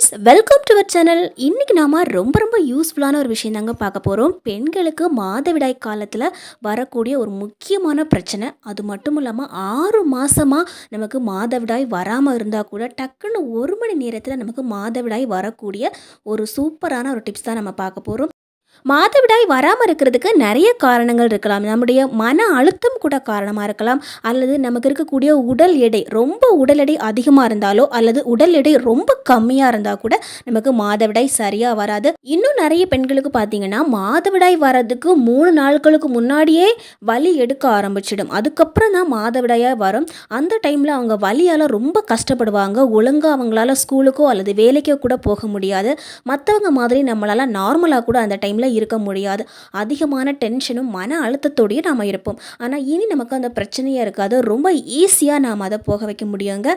Friends welcome to our channel இன்றைக்கி நாம் ரொம்ப ரொம்ப யூஸ்ஃபுல்லான ஒரு விஷயம் தாங்க பார்க்க போகிறோம் பெண்களுக்கு மாதவிடாய் காலத்தில் வரக்கூடிய ஒரு முக்கியமான பிரச்சனை. அது மட்டும் இல்லாமல் ஆறு மாதமாக நமக்கு மாதவிடாய் வராமல் இருந்தால் கூட டக்குன்னு ஒரு மணி நேரத்தில் நமக்கு மாதவிடாய் வரக்கூடிய ஒரு சூப்பரான ஒரு டிப்ஸ் தான் நம்ம பார்க்க போகிறோம் மாதவிடாய் வராமல் இருக்கிறதுக்கு நிறைய காரணங்கள் இருக்கலாம். நம்முடைய மன அழுத்தம் கூட காரணமாக இருக்கலாம். அல்லது நமக்கு இருக்கக்கூடிய உடல் எடை ரொம்ப உடல் எடை அதிகமாக இருந்தாலோ அல்லது உடல் எடை ரொம்ப கம்மியாக இருந்தால் கூட நமக்கு மாதவிடாய் சரியாக வராது. இன்னும் நிறைய பெண்களுக்கு பார்த்தீங்கன்னா மாதவிடாய் வர்றதுக்கு மூணு நாட்களுக்கு முன்னாடியே வலி எடுக்க ஆரம்பிச்சிடும். அதுக்கப்புறம் தான் மாதவிடாயாக வரும். அந்த டைமில் அவங்க வலியால் ரொம்ப கஷ்டப்படுவாங்க. ஒழுங்காக அவங்களால ஸ்கூலுக்கோ அல்லது வேலைக்கோ கூட போக முடியாது. மற்றவங்க மாதிரி நம்மளால் நார்மலாக கூட அந்த டைமில் இருக்க முடியாது. அதிகமான டென்ஷனும் மன அழுத்தத்தோடையும் நாம் இருப்போம். ஆனால் இனி நமக்கு அந்த பிரச்சனையே இருக்காது. ரொம்ப ஈஸியாக நாம் அதை போக வைக்க முடியுங்க.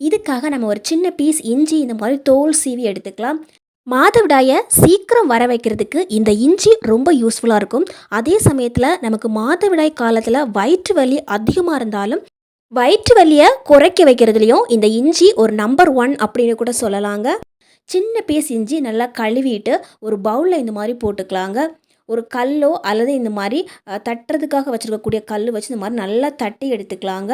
இதுக்காக நம்ம ஒரு சின்ன பீஸ் இஞ்சி இந்த மாதிரி தோல் சீவி எடுத்துக்கலாம். மாதவிடாயை சீக்கிரம் வர வைக்கிறதுக்கு இந்த இஞ்சி ரொம்ப யூஸ்ஃபுல்லாக இருக்கும். அதே சமயத்தில் நமக்கு மாதவிடாய் காலத்தில் வயிற்று வலி அதிகமாக இருந்தாலும் வயிற்று வலியை குறைக்க வைக்கிறதுலையும் இந்த இஞ்சி ஒரு நம்பர் ஒன் அப்படின்னு கூட சொல்லலாங்க. சின்ன பீஸ் இஞ்சி நல்லா கழுவிட்டு ஒரு பவுலில் இந்த மாதிரி போட்டுக்கலாங்க. ஒரு கல்லோ அல்லது இந்த மாதிரி தட்டுறதுக்காக வச்சுருக்கக்கூடிய கல் வச்சு இந்த மாதிரி நல்லா தட்டி எடுத்துக்கலாங்க.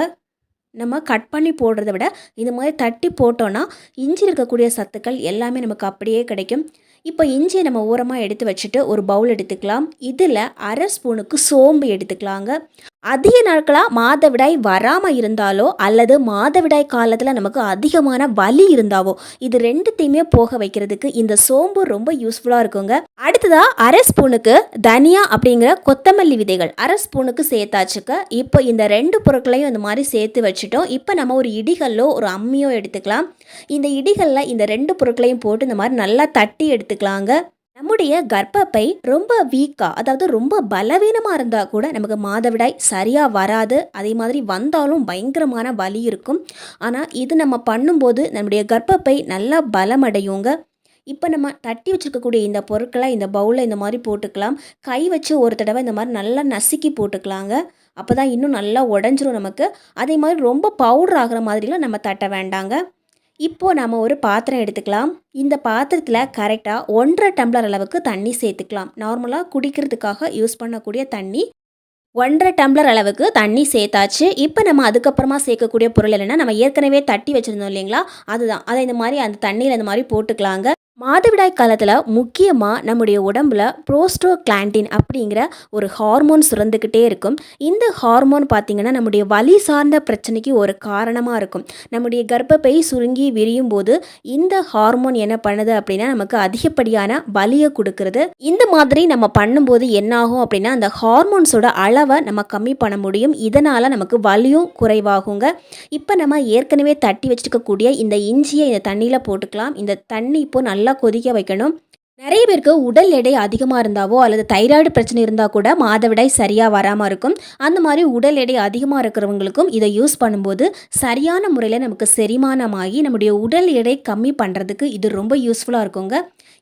நம்ம கட் பண்ணி போடுறத விட இந்த மாதிரி தட்டி போட்டோன்னா இஞ்சி இருக்கக்கூடிய சத்துக்கள் எல்லாமே நமக்கு அப்படியே கிடைக்கும். இப்போ இஞ்சியை நம்ம ஓரமாக எடுத்து வச்சுட்டு ஒரு பவுல் எடுத்துக்கலாம். இதில் அரை ஸ்பூனுக்கு சோம்பு எடுத்துக்கலாங்க. அதிக நாட்களாக மாதவிடாய் வராமல் இருந்தாலோ அல்லது மாதவிடாய் காலத்தில் நமக்கு அதிகமான வலி இருந்தாவோ இது ரெண்டுத்தையுமே போக வைக்கிறதுக்கு இந்த சோம்பு ரொம்ப யூஸ்ஃபுல்லாக இருக்குங்க. அடுத்ததாக அரை ஸ்பூனுக்கு தனியா அப்படிங்கிற கொத்தமல்லி விதைகள். அரை ஸ்பூனுக்கு சேர்த்தாச்சுக்க இப்போ இந்த ரெண்டு பொருட்களையும் இந்த மாதிரி சேர்த்து வச்சுட்டோம். இப்போ நம்ம ஒரு இடிகல்லோ ஒரு அம்மியோ எடுத்துக்கலாம். இந்த இடிகளில் இந்த ரெண்டு பொருட்களையும் போட்டு இந்த மாதிரி நல்லா தட்டி எடுத்துக்கலாங்க. நம்முடைய கர்ப்பப்பை ரொம்ப வீக்காக அதாவது ரொம்ப பலவீனமாக இருந்தால் கூட நமக்கு மாதவிடாய் சரியாக வராது. அதே மாதிரி வந்தாலும் பயங்கரமான வலி இருக்கும். ஆனால் இது நம்ம பண்ணும்போது நம்முடைய கர்ப்பப்பை நல்லா பலமடையுங்க. இப்போ நம்ம தட்டி வச்சுருக்கக்கூடிய இந்த பொருட்களை இந்த பவுலில் இந்த மாதிரி போட்டுக்கலாம். கை வச்சு ஒரு தடவை இந்த மாதிரி நல்லா நசுக்கி போட்டுக்கலாங்க. அப்போ தான் இன்னும் நல்லா உடஞ்சிரும் நமக்கு. அதே மாதிரி ரொம்ப பவுடர் ஆகிற மாதிரிலாம் நம்ம தட்ட வேண்டாங்க. இப்போது நம்ம ஒரு பாத்திரம் எடுத்துக்கலாம். இந்த பாத்திரத்தில் கரெக்டாக ஒன்றரை டம்ளர் அளவுக்கு தண்ணி சேர்த்துக்கலாம். நார்மலாக குடிக்கிறதுக்காக யூஸ் பண்ணக்கூடிய தண்ணி. ஒன்றரை டம்ளர் அளவுக்கு தண்ணி சேர்த்தாச்சு. இப்போ நம்ம அதுக்கப்புறமா சேர்க்கக்கூடிய பொருள் என்னென்னா நம்ம ஏற்கனவே தட்டி வச்சுருந்தோம் இல்லைங்களா? அதுதான். அதை இந்த மாதிரி அந்த தண்ணியில் இந்த மாதிரி போட்டுக்கலாங்க. மாதவிடாய் காலத்தில் முக்கியமாக நம்முடைய உடம்புல ப்ரோஸ்டோ கிளாண்டின் அப்படிங்கிற ஒரு ஹார்மோன் சுரந்துக்கிட்டே இருக்கும். இந்த ஹார்மோன் பார்த்திங்கன்னா நம்முடைய வலி சார்ந்த பிரச்சனைக்கு ஒரு காரணமாக இருக்கும். நம்முடைய கர்ப்பப்பை சுருங்கி விரியும் போது இந்த ஹார்மோன் என்ன பண்ணுது அப்படின்னா நமக்கு அதிகப்படியான வலியை கொடுக்கறது. இந்த மாதிரி நம்ம பண்ணும்போது என்னாகும் அப்படின்னா அந்த ஹார்மோன்ஸோட அளவை நம்ம கம்மி பண்ண முடியும். இதனால் நமக்கு வலியும் குறைவாகுங்க. இப்போ நம்ம ஏற்கனவே தட்டி வச்சிருக்கக்கூடிய இந்த இஞ்சியை இந்த தண்ணியில் போட்டுக்கலாம். இந்த தண்ணி இப்போ நல்லா கொதிக்க வைக்கணும். நிறைய பேருக்கு உடல் எடை அதிகமாக இருந்தாவோ அல்லது தைராய்டு பிரச்சனை இருந்தால் கூட மாதவிடாய் சரியாக வராமல் இருக்கும். அந்த மாதிரி உடல் எடை அதிகமாக இருக்கிறவங்களுக்கும் இதை யூஸ் பண்ணும்போது சரியான முறையில் நமக்கு செரிமானமாகி நம்முடைய உடல் எடை கம்மி பண்ணுறதுக்கு இது ரொம்ப யூஸ்ஃபுல்லாக இருக்குங்க.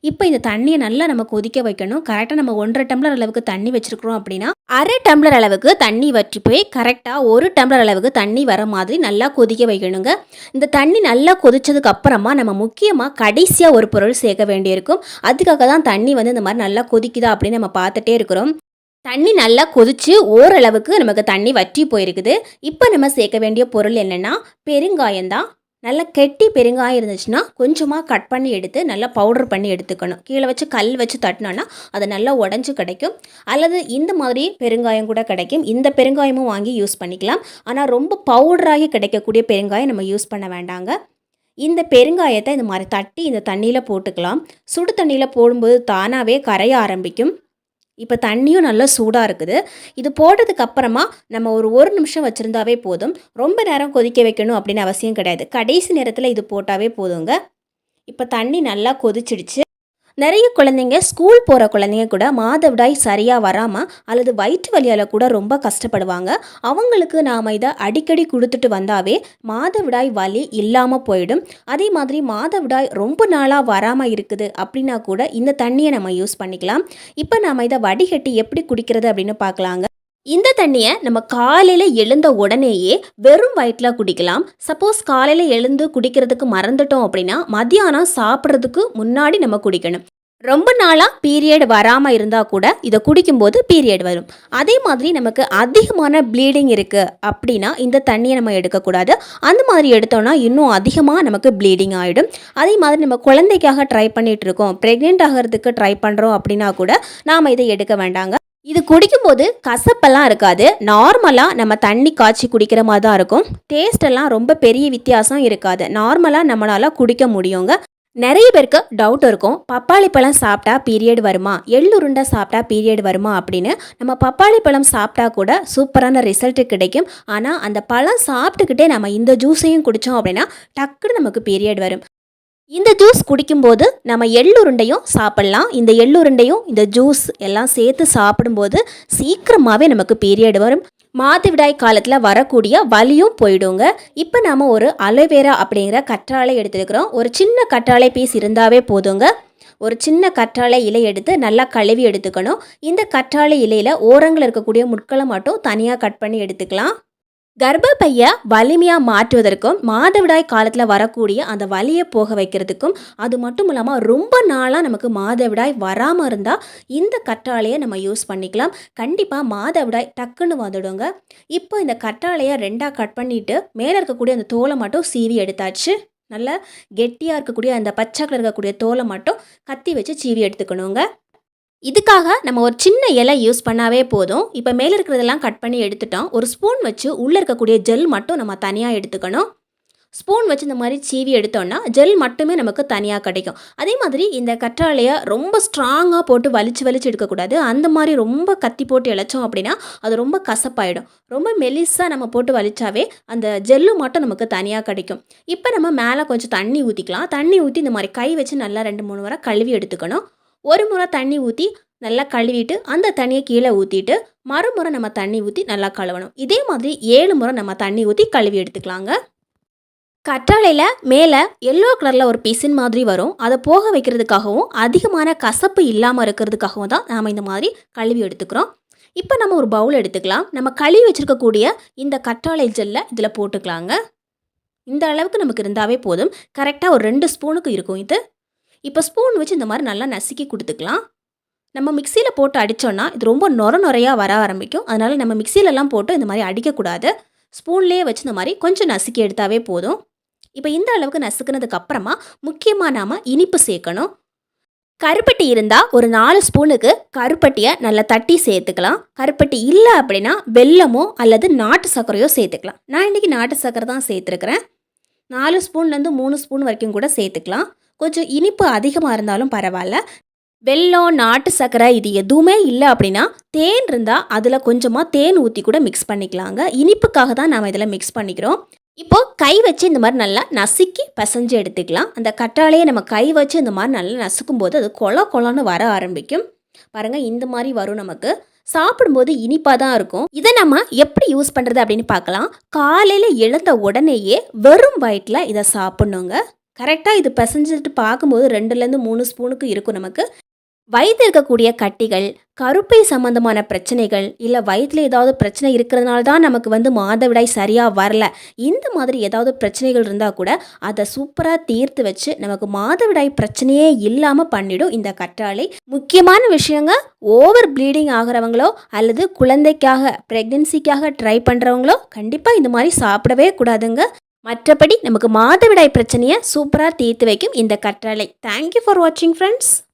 இப்போ இந்த தண்ணியை நல்லா நம்ம கொதிக்க வைக்கணும். கரெக்டாக நம்ம ஒன்றரை டம்ளர் அளவுக்கு தண்ணி வச்சுருக்கிறோம் அப்படின்னா அரை டம்ளர் அளவுக்கு தண்ணி வற்றி போய் கரெக்டாக ஒரு டம்ளர் அளவுக்கு தண்ணி வர மாதிரி நல்லா கொதிக்க வைக்கணுங்க. இந்த தண்ணி நல்லா கொதிச்சதுக்கு அப்புறமா நம்ம முக்கியமாக கடைசியாக ஒரு பொருள் சேர்க்க வேண்டியிருக்கும். அதுக்காக தான் தண்ணி வந்து இந்த மாதிரி நல்லா கொதிக்குதா அப்படின்னு நம்ம பார்த்துட்டே இருக்கிறோம். தண்ணி நல்லா கொதிச்சு ஓரளவுக்கு நமக்கு தண்ணி வற்றி போயிருக்குது. இப்போ நம்ம சேர்க்க வேண்டிய பொருள் என்னென்னா பெருங்காயம் தான். நல்லா கெட்டி பெருங்காயம் இருந்துச்சுன்னா கொஞ்சமாக கட் பண்ணி எடுத்து நல்லா பவுடர் பண்ணி எடுத்துக்கணும். கீழே வச்சு கல் வச்சு தட்டினோன்னா அது நல்லா உடஞ்சி கிடைக்கும். அல்லது இந்த மாதிரி பெருங்காயம் கூட கிடைக்கும். இந்த பெருங்காயமும் வாங்கி யூஸ் பண்ணிக்கலாம். ஆனால் ரொம்ப பவுடராகி கிடைக்கக்கூடிய பெருங்காயம் நம்ம யூஸ் பண்ண வேண்டாங்க. இந்த பெருங்காயத்தை இந்த மாதிரி தட்டி இந்த தண்ணியில் போட்டுக்கலாம். சுடு தண்ணியில் போடும்போது தானாகவே கரைய ஆரம்பிக்கும். இப்போ தண்ணியும் நல்லா சூடாக இருக்குது. இது போட்டதுக்கு அப்புறமா நம்ம ஒரு ஒரு நிமிஷம் வச்சுருந்தாவே போதும். ரொம்ப நேரம் கொதிக்க வைக்கணும் அப்படின்னு அவசியம் கிடையாது. கடைசி நேரத்தில் இது போட்டாவே போதுங்க. இப்போ தண்ணி நல்லா கொதிச்சிடுச்சு. நிறைய குழந்தைங்க ஸ்கூல் போகிற குழந்தைங்க கூட மாதவிடாய் சரியாக வராமல் அல்லது வயிற்று வலியால் கூட ரொம்ப கஷ்டப்படுவாங்க. அவங்களுக்கு நாம் இதை அடிக்கடி கொடுத்துட்டு வந்தாவே மாதவிடாய் வலி இல்லாமல் போயிடும். அதே மாதிரி மாதவிடாய் ரொம்ப நாளாக வராமல் இருக்குது அப்படின்னா கூட இந்த தண்ணியை நம்ம யூஸ் பண்ணிக்கலாம். இப்போ நாம் இதை வடிகட்டி எப்படி குடிக்கிறது அப்படின்னு பார்க்கலாங்க. இந்த தண்ணியை நம்ம காலையில் எழுந்த உடனேயே வெறும் வயிற்றில் குடிக்கலாம். சப்போஸ் காலையில் எழுந்து குடிக்கிறதுக்கு மறந்துட்டோம் அப்படின்னா மத்தியானம் சாப்பிட்றதுக்கு முன்னாடி நம்ம குடிக்கணும். ரொம்ப நாளாக பீரியட் வராமல் இருந்தால் கூட இதை குடிக்கும்போது பீரியட் வரும். அதே மாதிரி நமக்கு அதிகமான ப்ளீடிங் இருக்குது அப்படின்னா இந்த தண்ணியை நம்ம எடுக்கக்கூடாது. அந்த மாதிரி எடுத்தோம்னா இன்னும் அதிகமாக நமக்கு ப்ளீடிங் ஆகிடும் அதே மாதிரி நம்ம குழந்தைக்காக ட்ரை பண்ணிகிட்டு இருக்கோம். ப்ரெக்னென்ட் ஆகிறதுக்கு ட்ரை பண்ணுறோம் அப்படின்னா கூட நாம் இதை எடுக்க வேண்டாங்க. இது குடிக்கும்போது கசப்பெல்லாம் இருக்காது. நார்மலாக நம்ம தண்ணி காய்ச்சி குடிக்கிற மாதிரி தான் இருக்கும் டேஸ்டெல்லாம் ரொம்ப பெரிய வித்தியாசம் இருக்காது. நார்மலாக நம்மளால் குடிக்க முடியுங்க. நிறைய பேருக்கு டவுட் இருக்கும். பப்பாளி பழம் சாப்பிட்டா பீரியட் வருமா? எள்ளுருண்டை சாப்பிட்டா பீரியட் வருமா அப்படின்னு. நம்ம பப்பாளி பழம் சாப்பிட்டா கூட சூப்பரான ரிசல்ட் கிடைக்கும். ஆனால் அந்த பழம் சாப்பிட்டுக்கிட்டே நம்ம இந்த ஜூஸையும் குடித்தோம் அப்படின்னா டக்குன்னு நமக்கு பீரியட் வரும். இந்த ஜூஸ் குடிக்கும்போது நம்ம எள்ளுருண்டையும் சாப்பிட்லாம். இந்த எள்ளுருண்டையும் இந்த ஜூஸ் எல்லாம் சேர்த்து சாப்பிடும்போது சீக்கிரமாகவே நமக்கு பீரியட் வரும். மாதவிடாய் காலத்தில் வரக்கூடிய வலியும் போயிடுங்க. இப்போ நாம் ஒரு அலோவேரா அப்படிங்கிற கற்றாழை எடுத்துருக்கிறோம். ஒரு சின்ன கற்றாழை பீஸ் இருந்தாவே போதுங்க. ஒரு சின்ன கற்றாழை இலை எடுத்து நல்லா கழுவி எடுத்துக்கணும். இந்த கற்றாழை இலையில் ஓரங்களில் இருக்கக்கூடிய முட்களை மட்டும் தனியாக கட் பண்ணி எடுத்துக்கலாம். கர்ப்பப்பையை வலிமையாக மாற்றுவதற்கும் மாதவிடாய் காலத்தில் வரக்கூடிய அந்த வலியை போக வைக்கிறதுக்கும் அது மட்டும் இல்லாமல் ரொம்ப நாளாக நமக்கு மாதவிடாய் வராமல் இருந்தால் இந்த கற்றாழையை நம்ம யூஸ் பண்ணிக்கலாம். கண்டிப்பாக மாதவிடாய் டக்குன்னு வந்துடுங்க. இப்போ இந்த கற்றாழையை ரெண்டாக கட் பண்ணிவிட்டு மேலே இருக்கக்கூடிய அந்த தோலை மட்டும் சீவி எடுத்தாச்சு. நல்லா கெட்டியாக இருக்கக்கூடிய அந்த பச்சை கலர் இருக்கக்கூடிய தோலை மட்டும் கத்தி வச்சு சீவி எடுத்துக்கணுங்க. இதுக்காக நம்ம ஒரு சின்ன இலை யூஸ் பண்ணாவே போதும். இப்போ மேலே இருக்கிறதெல்லாம் கட் பண்ணி எடுத்துட்டோம். ஒரு ஸ்பூன் வச்சு உள்ளே இருக்கக்கூடிய ஜெல் மட்டும் நம்ம தனியாக எடுத்துக்கணும். ஸ்பூன் வச்சு இந்த மாதிரி சீவி எடுத்தோம்னா ஜெல் மட்டுமே நமக்கு தனியாக கிடைக்கும். அதே மாதிரி இந்த கற்றாழையை ரொம்ப ஸ்ட்ராங்காக போட்டு வலிச்சு வலிச்சு எடுக்கக்கூடாது. அந்த மாதிரி ரொம்ப கத்தி போட்டு இழைச்சோம் அப்படின்னா அது ரொம்ப கசப்பாயிடும். ரொம்ப மெலிஸாக நம்ம போட்டு வலிச்சாவே அந்த ஜெல்லு மட்டும் நமக்கு தனியாக கிடைக்கும். இப்போ நம்ம மேலே கொஞ்சம் தண்ணி ஊற்றிக்கலாம் தண்ணி ஊற்றி இந்த மாதிரி கை வச்சு நல்லா ரெண்டு மூணு முறை கழுவி எடுத்துக்கணும். ஒரு முறை தண்ணி ஊற்றி நல்லா கழுவிட்டு அந்த தண்ணியை கீழே ஊற்றிட்டு மறுமுறை நம்ம தண்ணி ஊற்றி நல்லா கழுவணும். இதே மாதிரி ஏழு முறை நம்ம தண்ணி ஊற்றி கழுவி எடுத்துக்கலாங்க. கற்றாழையில் மேலே எல்லோ கலரில் ஒரு பிசின் மாதிரி வரும். அதை போக வைக்கிறதுக்காகவும் அதிகமான கசப்பு இல்லாமல் இருக்கிறதுக்காகவும் தான் நாம் இந்த மாதிரி கழுவி எடுத்துக்கிறோம். இப்போ நம்ம ஒரு பவுல் எடுத்துக்கலாம். நம்ம கழுவி வச்சுருக்கக்கூடிய இந்த கற்றாழை ஜெல்லை இதில் போட்டுக்கலாங்க. இந்த அளவுக்கு நமக்கு இருந்தாவே போதும். கரெக்டாக ஒரு ரெண்டு ஸ்பூனுக்கு இருக்கும் இது. இப்போ ஸ்பூன் வச்சு இந்த மாதிரி நல்லா நசுக்கி கொடுத்துக்கலாம். நம்ம மிக்சியில் போட்டு அடித்தோன்னா இது ரொம்ப நொர நுறையாக வர ஆரம்பிக்கும். அதனால் நம்ம மிக்சியிலலாம் போட்டு இந்த மாதிரி அடிக்கக்கூடாது. ஸ்பூன்லேயே வச்சு இந்த மாதிரி கொஞ்சம் நசுக்கி எடுத்தாவே போதும். இப்போ இந்த அளவுக்கு நசுக்கினதுக்கப்புறமா முக்கியமாக நாம் இனிப்பு சேர்க்கணும். கருப்பட்டி இருந்தால் ஒரு நாலு ஸ்பூனுக்கு கருப்பட்டியை நல்லா தட்டி சேர்த்துக்கலாம். கருப்பட்டி இல்லை அப்படின்னா வெல்லமோ அல்லது நாட்டு சர்க்கரையோ சேர்த்துக்கலாம். நான் இன்றைக்கி நாட்டு சர்க்கரை தான் சேர்த்துருக்குறேன். நாலு ஸ்பூன்லேருந்து மூணு ஸ்பூன் வரைக்கும் கூட சேர்த்துக்கலாம். கொஞ்சம் இனிப்பு அதிகமாக இருந்தாலும் பரவாயில்ல. வெல்லம் நாட்டு சர்க்கரை இது எதுவுமே இல்லை அப்படின்னா தேன் இருந்தால் அதில் கொஞ்சமாக தேன் ஊற்றி கூட மிக்ஸ் பண்ணிக்கலாங்க. இனிப்புக்காக தான் நாம் இதில் மிக்ஸ் பண்ணிக்கிறோம். இப்போது கை வச்சு இந்த மாதிரி நல்லா நசுக்கி பசைஞ்சு எடுத்துக்கலாம். அந்த கற்றாழையை நம்ம கை வச்சு இந்த மாதிரி நல்லா நசுக்கும் போது அது கொல கொலன்னு வர ஆரம்பிக்கும். பாருங்கள் இந்த மாதிரி வரும் நமக்கு. சாப்பிடும்போது இனிப்பாக தான் இருக்கும். இதை நம்ம எப்படி யூஸ் பண்ணுறது அப்படின்னு பார்க்கலாம். காலையில் எழுந்த உடனேயே வெறும் வயிற்றில் இதை சாப்பிட்ணுங்க. கரெக்டாக இது பிசைஞ்சிட்டு பார்க்கும்போது ரெண்டுலேருந்து மூணு ஸ்பூனுக்கு இருக்கும் நமக்கு. வயிற்றில் இருக்கக்கூடிய கட்டிகள் கருப்பை சம்பந்தமான பிரச்சனைகள் இல்லை வயிற்றில் ஏதாவது பிரச்சனை இருக்கிறதுனால தான் நமக்கு வந்து மாதவிடாய் சரியாக வரல. இந்த மாதிரி ஏதாவது பிரச்சனைகள் இருந்தால் கூட அதை சூப்பராக தீர்த்து வச்சு நமக்கு மாதவிடாய் பிரச்சனையே இல்லாமல் பண்ணிடும் இந்த கற்றாழை. முக்கியமான விஷயங்க ஓவர் ப்ளீடிங் ஆகிறவங்களோ அல்லது குழந்தைக்காக ப்ரெக்னென்சிக்காக ட்ரை பண்ணுறவங்களோ கண்டிப்பாக இந்த மாதிரி சாப்பிடவே கூடாதுங்க. மற்றபடி நமக்கு மாதவிடாய் பிரச்சனையை சூப்பராக தீர்த்து வைக்கும் இந்த கற்றாழை. தேங்க்யூ ஃபார் வாட்சிங் ஃப்ரெண்ட்ஸ்